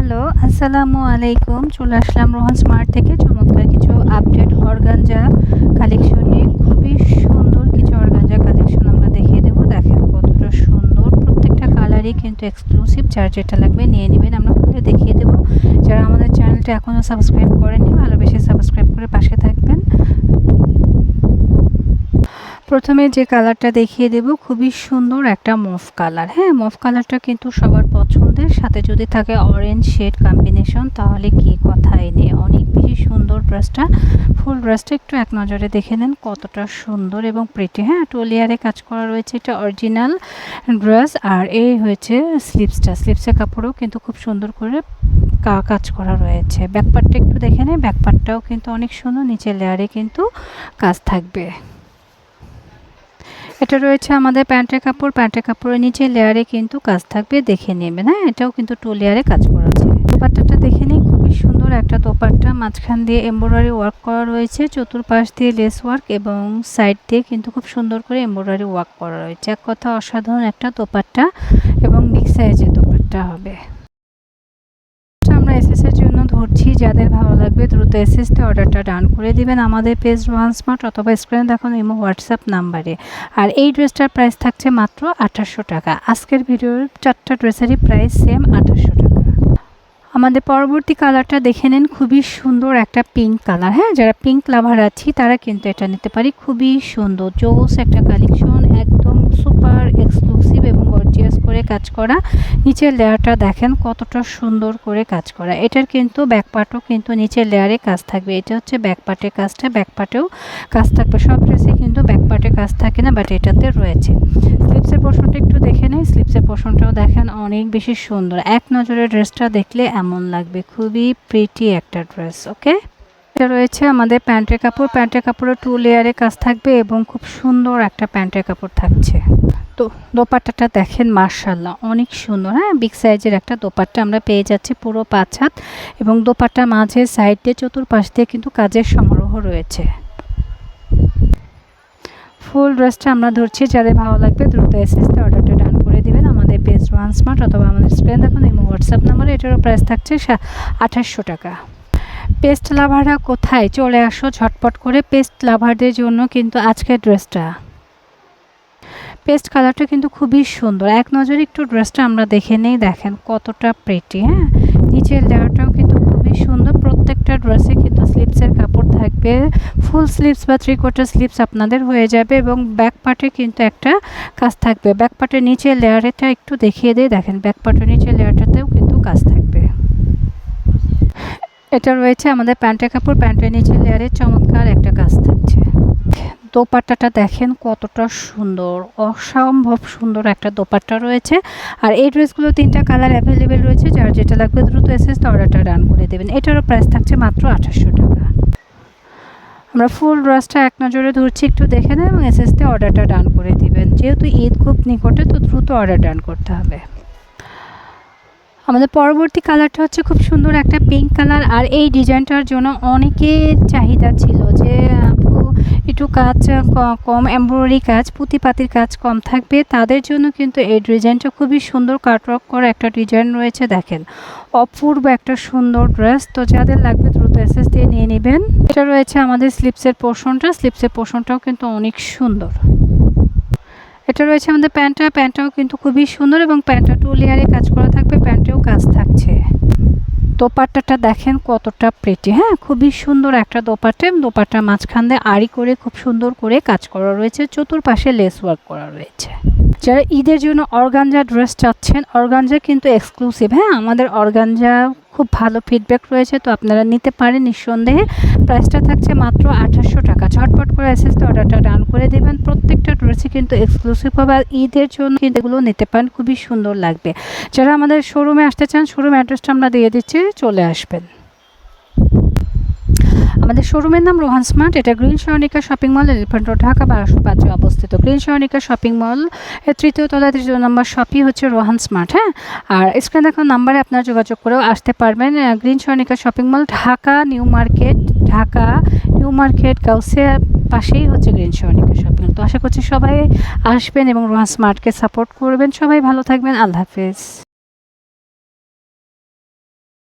Hello, আসসালামু আলাইকুম। চলে আসলাম রোহান স্মার্ট থেকে। চমৎকার কিছু আপডেট অর্গানজা কালেকশন নিয়ে। খুবই সুন্দর কিছু অর্গানজা কালেকশন আমরা দেখিয়ে দেবো। দেখেন কতটা সুন্দর। প্রত্যেকটা কালারই কিন্তু এক্সক্লুসিভ যার যেটা লাগবে নিয়ে নেবেন। আমরা খুলে দেখিয়ে দেবো। যারা আমাদের চ্যানেলটা এখনও সাবস্ক্রাইব করেনি ভালোবেসে সাবস্ক্রাইব করে পাশে থাকবেন। প্রথমে যে কালারটা দেখিয়ে দেব, খুবই সুন্দর একটা মফ কালার। হ্যাঁ মফ কালারটা কিন্তু সবার পছন্দের। সাথে যদি থাকে অরেঞ্জ শেড কম্বিনেশন তাহলে কি কথাই নেই অনেক বেশি সুন্দর ড্রেসটা ফুল ড্রেসটা একটু এক নজরে দেখে নেন, কতটা সুন্দর এবং প্রিটি হ্যাঁ টোলিয়ারে কাজ করা রয়েছে এটা অরিজিনাল ড্রেস আর এই হয়েছে স্লিপসটা স্লিপসের কাপড়ও কিন্তু খুব সুন্দর করে কাজ করা রয়েছে। ব্যাকপার্টটা একটু দেখে নেই ব্যাকপার্টটাও কিন্তু অনেক সুন্দর, নিচের লেয়ারে কিন্তু কাজ থাকবে। এটা রয়েছে আমাদের প্যান্টের কাপড়। প্যান্টের কাপড়ের নিচে লেয়ারে কিন্তু কাজ থাকবে, দেখে নেবেন। হ্যাঁ এটাও কিন্তু টু লেয়ারে কাজ করা আছে। দোপাট্টাটা দেখে নিই খুবই সুন্দর একটা দোপাট্টা। মাঝখান দিয়ে এমব্রয়ডারি ওয়ার্ক করা রয়েছে, চতুর্পাশ দিয়ে লেস ওয়ার্ক এবং সাইড দিয়ে কিন্তু খুব সুন্দর করে এমব্রয়ডারি ওয়ার্ক করা রয়েছে। এক কথা অসাধারণ একটা দোপাট্টা এবং বিগ সাইজের দোপাট্টা হবে। ধরছি যাদের ভালো লাগবে দ্রুত এসএসতে অর্ডারটা ডান করে দিবেন আমাদের পেজ ওয়ান স্মার্ট অথবা স্ক্রিনে দেখুন ইমো হোয়াটসঅ্যাপ নাম্বারে। আর এই ড্রেসটার প্রাইস থাকছে মাত্র আঠাশশো টাকা। আজকের ভিডিওর চারটা ড্রেসেরই প্রাইস সেম আঠাশশো টাকা। আমাদের পরবর্তী কালারটা দেখে নেন, খুবই সুন্দর একটা পিঙ্ক কালার। হ্যাঁ যারা পিঙ্ক লাভার আছি, তারা কিন্তু এটা নিতে পারি। খুবই সুন্দর, জোস একটা কালেকশন। সুপার এক্সক্লুসিভ এবং গর্জিয়াস করে কাজ করা। নিচের লেয়ারটা দেখেন কতটা সুন্দর করে কাজ করা। এটার কিন্তু ব্যাকপার্টও কিন্তু নিচের লেয়ারে কাজ থাকবে। এটা হচ্ছে ব্যাকপার্টের কাজটা। ব্যাকপার্টেও কাজ থাকবে। সব ড্রেসে কিন্তু ব্যাকপার্টে কাজ থাকে না, বাট এটাতে রয়েছে। স্লিপসের পোর্শনটা একটু দেখে নেই। স্লিপসের পোর্শনটাও দেখেন অনেক বেশি সুন্দর। এক নজরে ড্রেসটা দেখলে এমন লাগবে। খুবই প্রিটি একটা ড্রেস ওকে এটা রয়েছে আমাদের প্যান্টের কাপড়। প্যান্টের কাপড়ে টু লেয়ারে কাজ থাকবে এবং খুব সুন্দর একটা প্যান্টের কাপড় থাকছে। তো দোপাট্টাটা দেখেন মার্শাল্লাহ অনেক সুন্দর। হ্যাঁ বিগ সাইজের একটা দোপাট্টা আমরা পেয়ে যাচ্ছি পুরো পাঁচ হাত এবং দোপাট্টা মাঝে সাইড দিয়ে চতুর্পাশ দিয়ে কিন্তু কাজের সমারোহ রয়েছে। ফুল ড্রেসটা আমরা ধরছি, যাদের ভালো লাগবে দ্রুত এসএসতে অর্ডারটা ডান করে দিবেন। আমাদের পেজ ওয়ান স্মার্ট অথবা আমাদের স্ক্রিন দেখুন, এই হোয়াটসঅ্যাপ নাম্বারে এটারও প্রাইস থাকছে আঠাশশো টাকা। পেস্ট লাভাররা কোথায়? চলে আসো, ঝটপট করে পেস্ট লাভারদের জন্য কিন্তু আজকের ড্রেসটা। পেস্ট কালারটা কিন্তু খুবই সুন্দর। এক নজরে একটু ড্রেসটা আমরা দেখে নেই, দেখেন কতটা প্রেটি হ্যাঁ? নিচের লেয়ারটাও কিন্তু খুবই সুন্দর। প্রত্যেকটা ড্রেসে কিন্তু স্লিপসের কাপড় থাকবে। ফুল স্লিপস বা থ্রি কোয়ার্টার স্লিপস আপনাদের হয়ে যাবে এবং ব্যাক পার্টে কিন্তু একটা কাজ থাকবে। ব্যাক পার্টের নিচের লেয়ারেটা একটু দেখিয়ে দিয়ে দেখেন ব্যাক পার্টের নিচের লেয়ারটাতেও কিন্তু কাজ থাকবে। এটা রয়েছে আমাদের প্যান্টের কাপড়, প্যান্টের নিচে লেয়ারে চমৎকার একটা কাজ থাকছে। দোপাট্টাটা দেখেন কতটা সুন্দর, অসম্ভব সুন্দর একটা দোপাট্টা রয়েছে। আর এই ড্রেসগুলো তিনটা কালার অ্যাভেলেবেল রয়েছে, যার যেটা লাগবে দ্রুত এসে অর্ডারটা ডান করে দেবেন। এটারও প্রাইস থাকছে মাত্র আঠাশশো টাকা। আমরা ফুল ড্রেসটা এক নজরে ধরছি, একটু দেখে নেন এবং এসএসতে অর্ডারটা ডান করে দিবেন। যেহেতু ঈদ খুব নিকটে, তো দ্রুত অর্ডার ডান করতে হবে। আমাদের পরবর্তী কালারটা হচ্ছে খুব সুন্দর একটা পিঙ্ক কালার, আর এই ডিজাইনটার জন্য অনেকের চাহিদা ছিল যে একটু কাজ কম এমব্রয়ডারি কাজ, পুঁতিপাতির কাজ কম থাকবে। তাদের জন্য কিন্তু এই ডিজাইনটা খুবই সুন্দর কাটওয়ার্ক করা একটা ডিজাইন রয়েছে, দেখেন। অপূর্ব একটা সুন্দর ড্রেস তো যাদের লাগবে দ্রুত এসএস দিয়ে নিয়ে নেবেন। এটা রয়েছে আমাদের স্লিপসের পোর্শনটা স্লিপসের পোর্শনটাও কিন্তু অনেক সুন্দর। এটা রয়েছে আমাদের প্যান্টটা প্যান্টটাও কিন্তু খুবই সুন্দর এবং প্যান্টটা টু লেয়ারে কাজ করা থাকবে, প্যান্টেও কাজ থাকছে। দোপাট্টাটা দেখেন কতটা প্রেটি হ্যাঁ খুবই সুন্দর একটা দোপাট্টা দোপাট্টার মাঝখান দিয়ে আড়ি করে খুব সুন্দর করে কাজ করা রয়েছে। চতুর্পাশে লেস ওয়ার্ক করা রয়েছে। যারা ঈদের জন্য অর্গানজা ড্রেস চাচ্ছেন, অর্গানজা কিন্তু এক্সক্লুসিভ হ্যাঁ আমাদের অর্গানজা খুব ভালো ফিডব্যাক রয়েছে, তো আপনারা নিতে পারেন নিঃসন্দেহে। প্রাইসটা থাকছে মাত্র আঠাশশো টাকা। ঝটপট করে এসএসতে অর্ডারটা ডান করে দেবেন। প্রত্যেকটা রয়েছে কিন্তু এক্সক্লুসিভ হবে আর ঈদের জন্য কিন্তু এগুলো নিতে পারেন। খুবই সুন্দর লাগবে। যারা আমাদের শোরুমে আসতে চান শোরুম অ্যাড্রেসটা আমরা দিয়ে দিচ্ছি, চলে আসবেন। আমাদের শোরুমের নাম রোহান স্মার্ট এটা green Saranika shopping mall elephant road Dhaka বারোশো পাঁচে অবস্থিত। গ্রিন সরণিকা শপিং মল এর তৃতীয় তলা তৃতীয় নম্বর শপই হচ্ছে রোহান স্মার্ট হ্যাঁ? আর স্ক্রিন দেখুন নাম্বারে আপনারা যোগাযোগ করেও আসতে পারবেন green Saranika shopping mall Dhaka new market Dhaka new market Gausia পাশেই হচ্ছে গ্রিন সরণিকা শপিং তো আশা করছি সবাই আসবেন এবং রোহান স্মার্টকে সাপোর্ট করবেন। সবাই ভালো থাকবেন। আল্লাহ হাফেজ।